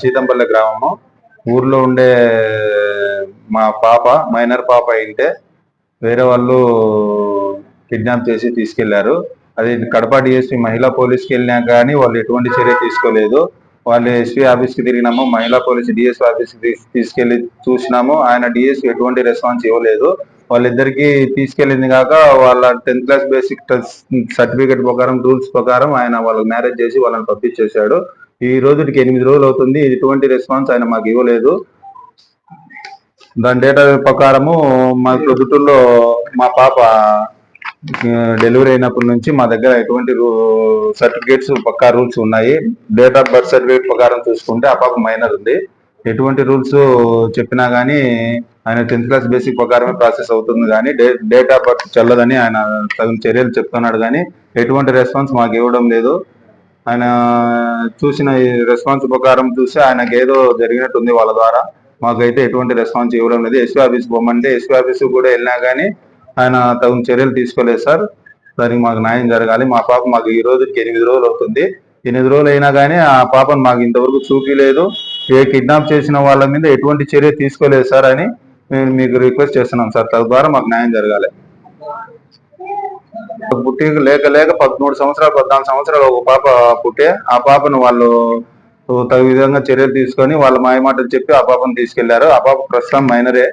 సీతంపల్లి గ్రామము. ఊర్లో ఉండే మా పాప మైనర్ పాప అయింటే వేరే వాళ్ళు కిడ్నాప్ చేసి తీసుకెళ్ళారు. అది కడప డిఎస్పీ మహిళా పోలీస్కి వెళ్ళినా కానీ వాళ్ళు ఎటువంటి చర్య తీసుకోలేదు. వాళ్ళు ఎస్పీ ఆఫీస్కి తిరిగినాము మహిళా పోలీస్ డిఎస్పీ ఆఫీస్కి తీసుకెళ్ళి చూసినాము. ఆయన డిఎస్పి ఎటువంటి రెస్పాన్స్ ఇవ్వలేదు. వాళ్ళిద్దరికి తీసుకెళ్ళింది కాక వాళ్ళ టెన్త్ క్లాస్ బేసిక్ సర్టిఫికేట్ ప్రకారం రూల్స్ ప్రకారం ఆయన వాళ్ళకి మ్యారేజ్ చేసి వాళ్ళని పంపించేశాడు. ఈ రోజుకి ఎనిమిది రోజులు అవుతుంది. ఎటువంటి రెస్పాన్స్ ఆయన మాకు ఇవ్వలేదు. దాని డేటా ప్రకారము మా ప్రభుత్వంలో మా పాప డెలివరీ అయినప్పటి నుంచి మా దగ్గర ఎటువంటి సర్టిఫికేట్స్ పక్కా రూల్స్ ఉన్నాయి. డేట్ ఆఫ్ బర్త్ సర్టిఫికేట్ ప్రకారం చూసుకుంటే ఆ పాప మైనర్ ఉంది. ఎటువంటి రూల్స్ చెప్పినా కానీ ఆయన టెన్త్ క్లాస్ బేసిక్ ప్రకారమే ప్రాసెస్ అవుతుంది కానీ డేట్ ఆఫ్ బర్త్ చెల్లదని ఆయన తగిన చర్యలు చెప్తున్నాడు కానీ ఎటువంటి రెస్పాన్స్ మాకు ఇవ్వడం లేదు. ఆయన చూసిన రెస్పాన్స్ ప్రకారం చూసి ఆయనకి ఏదో జరిగినట్టుంది వాళ్ళ ద్వారా. మాకైతే ఎటువంటి రెస్పాన్స్ ఇవ్వడం లేదు. ఎస్పీ ఆఫీస్ పోమంటే ఎస్పీ ఆఫీస్ కూడా వెళ్ళినా కానీ ఆయన తగిన చర్యలు తీసుకోలేదు సార్. దానికి మాకు న్యాయం జరగాలి. మా పాప మాకు ఈ రోజుకి ఎనిమిది రోజులు అవుతుంది. ఎనిమిది రోజులు అయినా కానీ ఆ పాపను మాకు ఇంతవరకు చూపించలేదు ఏ కిడ్నాప్ చేసిన వాళ్ళ మీద ఎటువంటి చర్య తీసుకోలేదు సార్ అని మేము మీకు రిక్వెస్ట్ చేస్తున్నాం సార్. తద్వారా మాకు న్యాయం జరగాలి. పుట్టి లేక లేక పదమూడు సంవత్సరాలు పద్నాలుగు సంవత్సరాలు ఒక పాప పుట్టే ఆ పాపను వాళ్ళు తగు విధంగా చర్యలు తీసుకొని వాళ్ళ మాయమాటలు చెప్పి ఆ పాపను తీసుకెళ్ళారు. ఆ పాప ప్రస్తుతం మైనరే.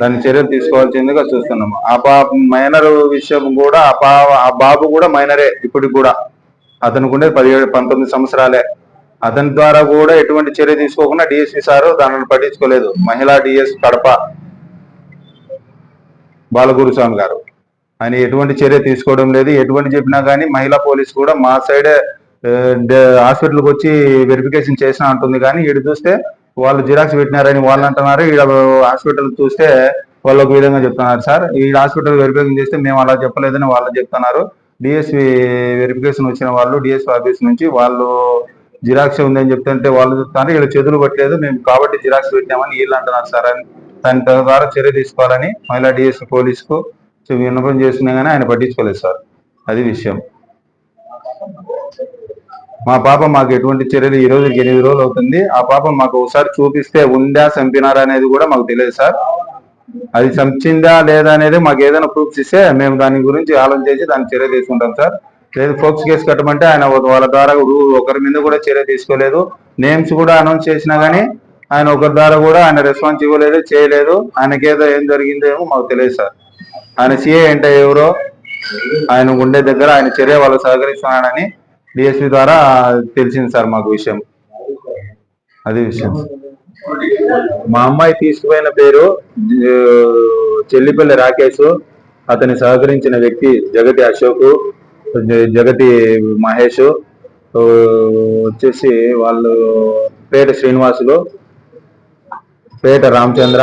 దాని చర్యలు తీసుకోవాల్సిందిగా చూస్తున్నాము. ఆ పాప మైనర్ విషయం కూడా ఆ పా ఆ బాబు కూడా మైనరే ఇప్పటికి కూడా. అతనికి ఉండేది పదిహేడు పంతొమ్మిది సంవత్సరాలే. అతని ద్వారా కూడా ఎటువంటి చర్య తీసుకోకుండా డిఎస్పీ సారు దానిని పట్టించుకోలేదు. మహిళా డిఎస్ కడప. బాలగురుస్వామి గారు. ఆయన ఎటువంటి చర్య తీసుకోవడం లేదు. ఎటువంటి చెప్పినా కానీ మహిళా పోలీస్ కూడా మా సైడే హాస్పిటల్కి వచ్చి వెరిఫికేషన్ చేసిన అంటుంది కానీ ఈడు చూస్తే వాళ్ళు జిరాక్స్ పెట్టినారని వాళ్ళు అంటున్నారు. ఈడ హాస్పిటల్ చూస్తే వాళ్ళు ఒక విధంగా చెప్తున్నారు. సార్ ఈ హాస్పిటల్ వెరిఫికేషన్ చేస్తే మేము అలా చెప్పలేదని వాళ్ళు చెప్తున్నారు. డిఎస్పి వెరిఫికేషన్ వచ్చిన వాళ్ళు డిఎస్పి ఆఫీస్ నుంచి వాళ్ళు జిరాక్స్ ఉందని చెప్తుంటే వాళ్ళు చెప్తున్నారు. వీళ్ళు చేతులు పట్టలేదు. మేము కాబట్టి జిరాక్స్ పెట్టామని వీళ్ళు అంటున్నారు సార్. అని దాని ద్వారా చర్య తీసుకోవాలని మహిళా డిఎస్పి పోలీసుకు విన్నపం చేసినా కానీ ఆయన పట్టించుకోలేదు సార్. అది విషయం. మా పాప మాకు ఎటువంటి చర్యలు ఈ రోజుకి ఎనిమిది రోజులు అవుతుంది. ఆ పాప మాకు ఒకసారి చూపిస్తే ఉందా చంపినారా అనేది కూడా మాకు తెలియదు సార్. అది చంపిందా లేదా అనేది మాకు ఏదైనా ప్రూఫ్స్ ఇస్తే మేము దాని గురించి ఆలోచన చేసి దాన్ని చర్య తీసుకుంటాం సార్. లేదు ఫోక్స్ కేసు కట్టమంటే ఆయన వాళ్ళ ద్వారా ఒకరి మీద కూడా చర్య తీసుకోలేదు. నేమ్స్ కూడా అనౌన్స్ చేసినా కానీ ఆయన ఒకరి ద్వారా కూడా ఆయన రెస్పాన్స్ ఇవ్వలేదు చేయలేదు. ఆయనకేదో ఏం జరిగిందేమో మాకు తెలియదు సార్. ఆయన సీఏ అంటే ఎవరో? ఆయన ఉండే దగ్గర ఆయన చర్య వాళ్ళు సహకరిస్తున్నాడని డిఎస్పి ద్వారా తెలిసింది సార్ మాకు విషయం. అది విషయం. మా అమ్మాయి తీసుకుపోయిన పేరు చెల్లిపల్లి రాకేష్ అతని సహకరించిన వ్యక్తి జగతి అశోక్ జగతి మహేష్ వచ్చేసి వాళ్ళు పేట శ్రీనివాసులు పేట రామచంద్ర.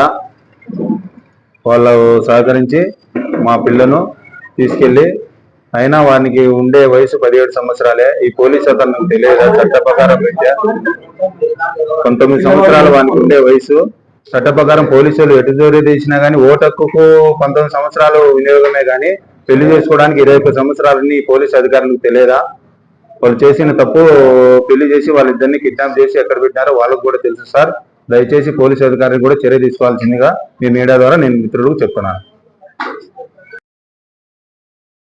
వాళ్ళు సహకరించి మా పిల్లను తీసుకెళ్ళి అయినా వానికి ఉండే వయసు పదిహేడు సంవత్సరాలే. ఈ పోలీస్ అతను తెలియదా? చట్ట ప్రకారం విద్య పంతొమ్మిది సంవత్సరాలు వానికి ఉండే వయసు. చట్ట ప్రకారం పోలీసులు ఎటు జోరీ తీసినా గానీ ఓటు హక్కుకు పంతొమ్మిది సంవత్సరాలు వినియోగమే కానీ పెళ్ళి చేసుకోవడానికి ఇరవై ఒక్క సంవత్సరాలని పోలీసు పోలీస్ అధికారులకు తెలియదా? వాళ్ళు చేసిన తప్పు పెళ్ళి చేసి వాళ్ళిద్దరిని కిడ్నాప్ చేసి ఎక్కడ పెట్టినారో వాళ్ళకు కూడా తెలుసు సార్. దయచేసి పోలీస్ అధికారులు కూడా చర్య తీసుకోవాల్సిందిగా మీ మీడియా ద్వారా నేను మిత్రులకు చెప్తున్నాను.